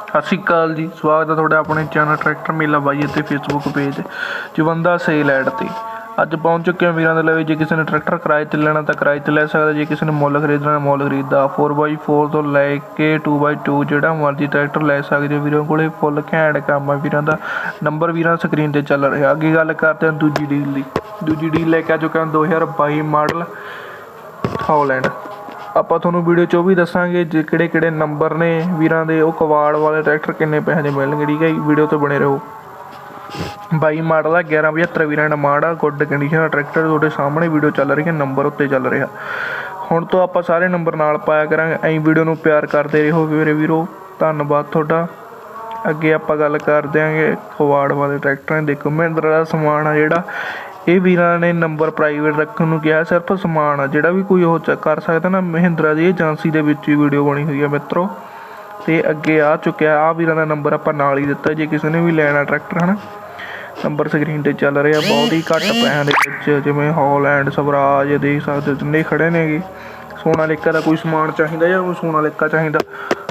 ਸਤਿ ਸ਼੍ਰੀ ਅਕਾਲ ਜੀ, ਸਵਾਗਤ ਹੈ ਤੁਹਾਡਾ ਆਪਣੇ ਚੈਨਲ ਟਰੈਕਟਰ ਮੇਲਾ ਬਾਈ ਅਤੇ Facebook page Jawanda sale ad ਤੇ। ਅੱਜ ਪਹੁੰਚ ਚੁੱਕੇ ਹਾਂ ਵੀਰਾਂ ਦੇ ਲਈ, ਜੇ ਕਿਸੇ ਨੇ ਟਰੈਕਟਰ ਕਿਰਾਏ ਤੇ ਲੈਣਾ ਤਾਂ ਕਿਰਾਏ ਤੇ ਲੈ ਸਕਦਾ, ਜੇ ਕਿਸੇ ਨੇ ਮੁੱਲ ਖਰੀਦਣਾ ਮੁੱਲ ਖਰੀਦਦਾ। 4x4 ਤੋਂ ਲੈ ਕੇ 2x2 ਜਿਹੜਾ ਮਰਜ਼ੀ ਟਰੈਕਟਰ ਲੈ ਸਕਦੇ ਹੋ ਵੀਰਾਂ ਕੋਲੇ, ਫੁੱਲ ਘੈਂਟ ਕੰਮ ਆ ਵੀਰਾਂ ਦਾ। ਨੰਬਰ ਵੀਰਾਂ ਸਕਰੀਨ ਤੇ ਚੱਲ ਰਿਹਾ। ਅੱਗੇ ਗੱਲ ਕਰਦੇ ਹਾਂ ਦੂਜੀ ਡੀਲ ਦੀ। ਦੂਜੀ ਡੀਲ ਲੈ ਕੇ ਆ ਚੁੱਕੇ ਹਾਂ 2022 ਮਾਡਲ ਹੌਲੈਂਡ ਆਪਾਂ ਤੁਹਾਨੂੰ ਵੀਡੀਓ 'ਚ ਉਹ ਵੀ ਦੱਸਾਂਗੇ ਜੇ ਕਿਹੜੇ ਕਿਹੜੇ ਨੰਬਰ ਨੇ ਵੀਰਾਂ ਦੇ, ਉਹ ਕਵਾੜ ਵਾਲੇ ਟਰੈਕਟਰ ਕਿੰਨੇ ਪੈਸੇ ਦੇ ਮਿਲਣਗੇ, ਠੀਕ ਹੈ ਜੀ? ਵੀਡੀਓ ਤੋਂ ਬਣੇ ਰਹੋ। ਬਾਈ ਮਾਡਲ ਆ 1175 ਵੀਰਾਂ ਦਾ ਮਾੜਾ ਗੁੱਡ ਕੰਡੀਸ਼ਨ ਦਾ ਟਰੈਕਟਰ ਤੁਹਾਡੇ ਸਾਹਮਣੇ ਵੀਡੀਓ ਚੱਲ ਰਹੀ ਹੈ, ਨੰਬਰ ਉੱਤੇ ਚੱਲ ਰਿਹਾ। ਹੁਣ ਤੋਂ ਆਪਾਂ ਸਾਰੇ ਨੰਬਰ ਨਾਲ ਪਾਇਆ ਕਰਾਂਗੇ, ਐਂ ਵੀਡੀਓ ਨੂੰ ਪਿਆਰ ਕਰਦੇ ਰਹੋ ਮੇਰੇ ਵੀਰੋ। ਧੰਨਵਾਦ ਤੁਹਾਡਾ। ਅੱਗੇ ਆਪਾਂ ਗੱਲ ਕਰ ਦਿਆਂਗੇ ਕਵਾੜ ਵਾਲੇ ਟਰੈਕਟਰਾਂ ਦੇਖੋ ਮਹਿੰਦਰਾ ਦਾ ਸਮਾਨ ਆ ਜਿਹੜਾ ਇਹ ਵੀਰਾਂ ਨੇ ਨੰਬਰ ਪ੍ਰਾਈਵੇਟ ਰੱਖਣ ਨੂੰ ਕਿਹਾ, ਸਿਰਫ ਸਮਾਨ ਆ, ਜਿਹੜਾ ਵੀ ਕੋਈ ਉਹ ਚੈੱਕ ਕਰ ਸਕਦਾ ਨਾ, ਮਹਿੰਦਰਾ ਦੀ ਏਜੰਸੀ ਦੇ ਵਿੱਚ ਹੀ ਵੀਡੀਓ ਬਣੀ ਹੋਈ ਹੈ ਮਿੱਤਰੋ। ਤੇ ਅੱਗੇ ਆ ਚੁੱਕਿਆ, ਆ ਵੀਰਾਂ ਦਾ ਨੰਬਰ ਆਪਾਂ ਨਾਲ ਹੀ ਦਿੱਤਾ, ਜੇ ਕਿਸੇ ਨੇ ਵੀ ਲੈਣਾ ਟਰੈਕਟਰ ਹਨਾ। ਨੰਬਰ ਸਕਰੀਨ ਤੇ ਚੱਲ ਰਿਹਾ, ਬਹੁਤ ਹੀ ਘੱਟ ਪੈਸਿਆਂ ਦੇ ਵਿੱਚ, ਜਿਵੇਂ ਹੌਲੈਂਡ ਸਵਰਾਜ ਦੇਖ ਸਕਦੇ ਜਿੰਨੇ ਖੜੇ ਨੇਗੇ। ਸੋਨਾਲੀਕਾ ਦਾ ਕੋਈ ਸਮਾਨ ਚਾਹੀਦਾ ਜਾਂ ਕੋਈ ਸੋਨਾਲੀਕਾ ਚਾਹੀਦਾ,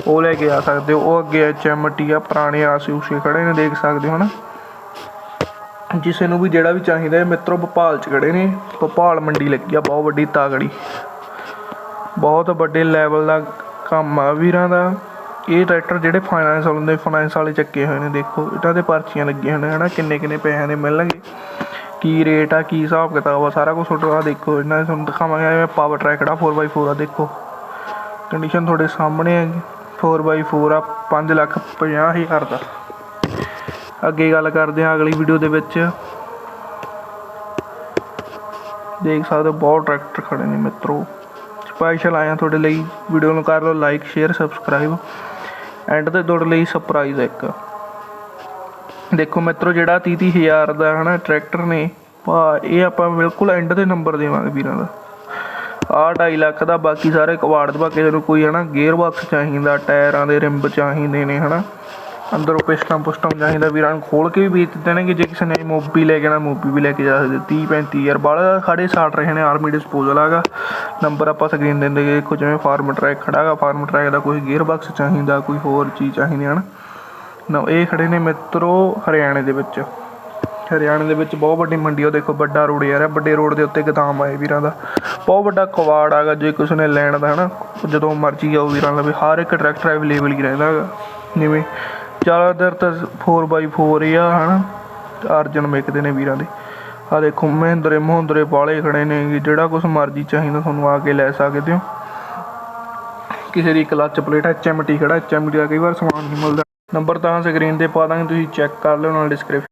ਉਹ ਲੈ ਕੇ ਆ ਸਕਦੇ ਹੋ। ਉਹ ਅੱਗੇ ਐਚਐਮਟੀ ਆ, ਪੁਰਾਣੇ ਆਸੇ ਉਸੇ ਖੜੇ ਨੇ, ਦੇਖ ਸਕਦੇ ਹੋ, ਹਨਾ। ਜਿਸ ਨੂੰ ਵੀ ਜਿਹੜਾ ਵੀ ਚਾਹੀਦਾ ਹੈ, ਮਿੱਤਰੋ, ਭੋਪਾਲ ਚ ਖੜੇ ਨੇ। ਭੋਪਾਲ ਮੰਡੀ ਲੱਗੀ ਆ, ਬਹੁਤ ਵੱਡੀ ਤਾਗੜੀ। ਬਹੁਤ ਵੱਡੇ ਲੈਵਲ ਦਾ ਕੰਮ ਆ ਵੀਰਾਂ ਦਾ। ਇਹ ਟਰੈਕਟਰ ਜਿਹੜੇ ਫਾਈਨਾਂਸ ਵਾਲੇ ਨੇ ਫਾਈਨਾਂਸ ਵਾਲੇ ਚੱਕੇ ਹੋਏ ਨੇ, ਦੇਖੋ। ਇਹਨਾਂ ਦੇ ਪਰਚੀਆਂ ਲੱਗੀਆਂ ਹੋਣ ਨੇ, ਹਨਾ? ਕਿੰਨੇ ਕਿੰਨੇ ਪੈਸਿਆਂ ਦੇ ਮਿਲਣਗੇ? ਕੀ ਰੇਟ ਆ, ਕੀ ਹਿਸਾਬ ਕਿਤਾਬ ਆ, ਸਾਰਾ ਕੁਝ ਤੁਹਾਡਾ ਦੇਖੋ। ਇਹਨਾਂ ਨੇ ਤੁਹਾਨੂੰ ਦਿਖਾਵਾਂਗੇ, ਐਵੇਂ ਪਾਵਰ ਟਰੈਕ ਦਾ 4x4 ਆ, ਦੇਖੋ। ਕੰਡੀਸ਼ਨ ਤੁਹਾਡੇ ਸਾਹਮਣੇ ਹੈ 4x4 ਆ 5 ਲੱਖ 50 ਹਜ਼ਾਰ ਦਾ। ਅੱਗੇ ਗੱਲ ਕਰਦੇ ਹਾਂ ਅਗਲੀ ਵੀਡੀਓ ਦੇ ਵਿੱਚ। ਦੇਖ ਸਕਦੇ ਹੋ ਬਹੁਤ ਟਰੈਕਟਰ ਖੜੇ ਨੇ ਮਿੱਤਰੋ। ਸਪੈਸ਼ਲ ਆਇਆ ਤੁਹਾਡੇ ਲਈ। ਵੀਡੀਓ ਨੂੰ ਕਰ ਲਓ ਲਾਈਕ ਸ਼ੇਅਰ ਸਬਸਕ੍ਰਾਈਬ ਐਂਡ ਤੇ ਤੁਹਾਡੇ ਲਈ ਸਰਪ੍ਰਾਈਜ਼ ਇੱਕ। ਦੇਖੋ ਮਿੱਤਰੋ ਜਿਹੜਾ 30 ਹਜ਼ਾਰ ਦਾ ਹਨਾ ਟਰੈਕਟਰ ਨੇ, ਭਾ, ਇਹ ਆਪਾਂ ਬਿਲਕੁਲ ਐਂਡ ਤੇ ਨੰਬਰ ਦੇਵਾਂਗੇ ਵੀਰਾਂ ਦਾ। ਆਹ 2.5 ਲੱਖ ਦਾ ਬਾਕੀ ਸਾਰੇ ਕਵਾੜ ਦੇ ਬਾਕੀ ਨੂੰ ਕੋਈ ਹਨਾ ਗੇਅਰ ਬਾਕਸ ਚਾਹੀਦਾ, ਟਾਇਰਾਂ ਦੇ ਰਿੰਬ ਚਾਹੀਦੇ ਨੇ ਹਨਾ। ਅੰਦਰੋਂ ਪਿਸਟਨ ਪੁਸਟਨ ਚਾਹੀਦਾ ਵੀਰਾਂ ਨੂੰ ਖੋਲ ਕੇ ਵੀ ਵੇਚ ਦੇਣਗੇ ਜੇ ਕਿਸੇ ਨੇ ਮੋਬੀ ਲੈ ਕੇ ਆਉਣਾ, ਮੋਬੀ ਵੀ ਲੈ ਕੇ ਜਾ ਸਕਦੇ 30 35 ਹਜ਼ਾਰ। ਬਾਲਾ ਖੜੇ ਸਾਟ ਰਹੇ ਨੇ ਆਰਮੀ ਡਿਸਪੋਜ਼ਲ ਆਗਾ ਨੰਬਰ ਆਪਾਂ ਸਕਰੀਨ ਦਿੰਦੇ ਦੇਖੋ ਜਿਵੇਂ ਫਾਰਮ ਟਰੈਕ ਖੜਾਗਾ ਫਾਰਮ ਟਰੈਕ ਦਾ ਕੋਈ ਗੇਅਰ ਬਾਕਸ ਚਾਹੀਦਾ, ਕੋਈ ਹੋਰ ਚੀਜ਼ ਚਾਹੀਦੀ ਹਨ ਨਾ। ਇਹ ਖੜੇ ਨੇ ਮਿੱਤਰੋ ਹਰਿਆਣੇ ਦੇ ਵਿੱਚ। ਹਰਿਆਣੇ ਦੇ ਵਿੱਚ ਬਹੁਤ ਵੱਡੀ ਮੰਡੀ ਉਹ ਦੇਖੋ ਵੱਡਾ ਰੋਡ ਯਾਰ, ਵੱਡੇ ਰੋਡ ਦੇ ਉੱਤੇ ਗਦਾਮ ਆਏ ਵੀਰਾਂ ਦਾ। ਬਹੁਤ ਵੱਡਾ ਕਵਾੜ ਆਗਾ ਜੇ ਕਿਸੇ ਨੇ ਲੈਣ ਦਾ ਹਨਾ, ਜਦੋਂ ਮਰਜ਼ੀ ਆਓ ਵੀਰਾਂ ਦਾ ਵੀ, ਹਰ ਇੱਕ ਟਰੈਕਟਰ ਅਵੇਲੇਬਲ ਹੀ ਰਹਿੰਦਾ ਹੈਗਾ ਜਿਵੇਂ ਜ਼ਿਆਦਾਤਰ ਤਾਂ 4x4 ਹੀ ਆ, ਹਨਾ? ਅਰਜਨ ਮਿਕਦੇ ਨੇ ਵੀਰਾਂ ਦੇ। ਆ ਦੇਖੋ, ਮਹਿੰਦਰੇ ਮਹੰਦਰੇ ਵਾਲੇ ਖੜੇ ਨੇ ਜਿਹੜਾ ਕੁਝ ਮਰਜ਼ੀ ਚਾਹੀਦਾ ਤੁਹਾਨੂੰ ਆ ਕੇ ਲੈ ਸਕਦੇ ਹੋ। ਕਿਸੇ ਦੀ ਕਲਚ ਪਲੇਟ ਹੈ ਐਚਐਮਟੀ ਖੜਾ ਐਚਐਮਟੀ ਦਾ ਕਈ ਵਾਰ ਸਮਾਨ ਨਹੀਂ ਮਿਲਦਾ। ਨੰਬਰ ਤਾਂ ਸਕਰੀਨ ਤੇ ਪਾ ਦਾਂਗੇ, ਤੁਸੀਂ ਚੈੱਕ ਕਰ ਲਿਓ, ਨਾਲ ਡਿਸਕ੍ਰਿਪਸ਼ਨ